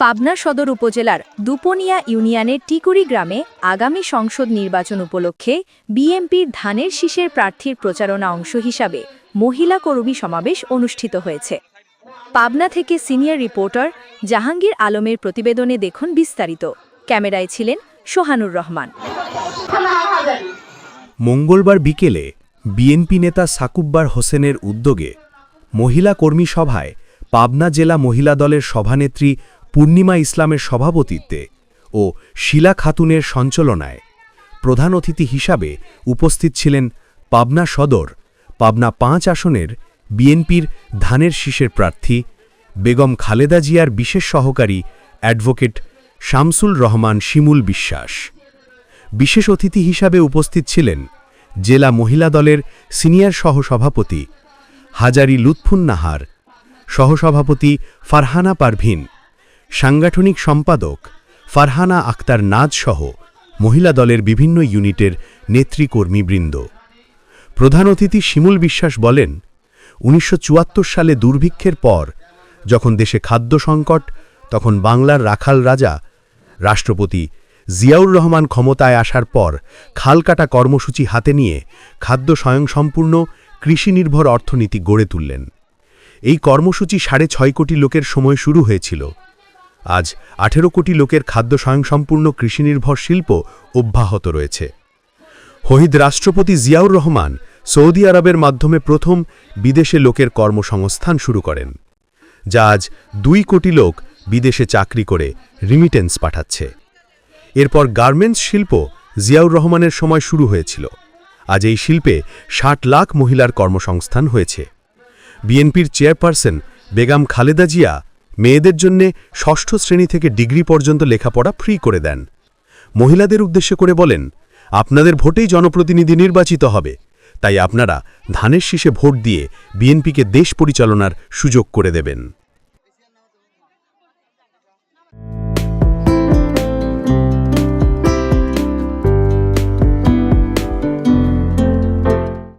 পাবনা সদর উপজেলার দুপনিয়া ইউনিয়নের টিকুরি গ্রামে আগামী সংসদ নির্বাচন উপলক্ষে বিএমপির ধানের শীষের প্রার্থীর প্রচারণা অংশ হিসাবে মহিলা কর্মী সমাবেশ অনুষ্ঠিত হয়েছে। পাবনা থেকে সিনিয়র রিপোর্টার জাহাঙ্গীর আলমের প্রতিবেদনে দেখুন বিস্তারিত। ক্যামেরায় ছিলেন সোহানুর রহমান। মঙ্গলবার বিকেলে বিএনপি নেতা সাকুব্বার হোসেনের উদ্যোগে মহিলা কর্মী সভায় পাবনা জেলা মহিলা দলের সভানেত্রী পূর্ণিমা ইসলামের সভাপতিত্বে ও শিলা খাতুনের সঞ্চালনায় প্রধান অতিথি হিসাবে উপস্থিত ছিলেন পাবনা সদর, পাবনা পাঁচ আসনের বিএনপির ধানের শীষের প্রার্থী, বেগম খালেদা জিয়ার বিশেষ সহকারী অ্যাডভোকেট শামসুল রহমান শিমুল বিশ্বাস। বিশেষ অতিথি হিসাবে উপস্থিত ছিলেন জেলা মহিলা দলের সিনিয়র সহসভাপতি হাজারি লুৎফুন নাহার সহসভাপতি ফারহানা পারভিন সাংগঠনিক সম্পাদক ফারহানা আক্তার নাজ সহ মহিলা দলের বিভিন্ন ইউনিটের নেতৃকর্মীবৃন্দ। প্রধান অতিথি শিমুল বিশ্বাস বলেন, উনিশশো চুয়াত্তর সালে দুর্ভিক্ষের পর যখন দেশে খাদ্য সংকট, তখন বাংলার রাখাল রাজা, রাষ্ট্রপতি জিয়াউর রহমান ক্ষমতায় আসার পর খালকাটা কর্মসূচি হাতে নিয়ে খাদ্য স্বয়ংসম্পূর্ণ কৃষিনির্ভর অর্থনীতি গড়ে তুললেন। এই কর্মসূচি সাড়ে ছয় কোটি লোকের সময় শুরু হয়েছিল। আজ আঠেরো কোটি লোকের খাদ্য স্বয়ংসম্পূর্ণ কৃষিনির্ভর শিল্প অব্যাহত রয়েছে। শহীদ রাষ্ট্রপতি জিয়াউর রহমান সৌদি আরবের মাধ্যমে প্রথম বিদেশে লোকের কর্মসংস্থান শুরু করেন, যা আজ দুই কোটি লোক বিদেশে চাকরি করে রিমিটেন্স পাঠাচ্ছে। এরপর গার্মেন্টস শিল্প জিয়াউর রহমানের সময় শুরু হয়েছিল। আজ এই শিল্পে ষাট লাখ মহিলার কর্মসংস্থান হয়েছে। বিএনপির চেয়ারপারসন বেগম খালেদা জিয়া মেয়েদের জন্যে ষষ্ঠ শ্রেণি থেকে ডিগ্রি পর্যন্ত লেখাপড়া ফ্রি করে দেন। মহিলাদের উদ্দেশ্য করে বলেন, আপনাদের ভোটেই জনপ্রতিনিধি নির্বাচিত হবে। তাই আপনারা ধানের শীষে ভোট দিয়ে বিএনপিকে দেশ পরিচালনার সুযোগ করে দেবেন।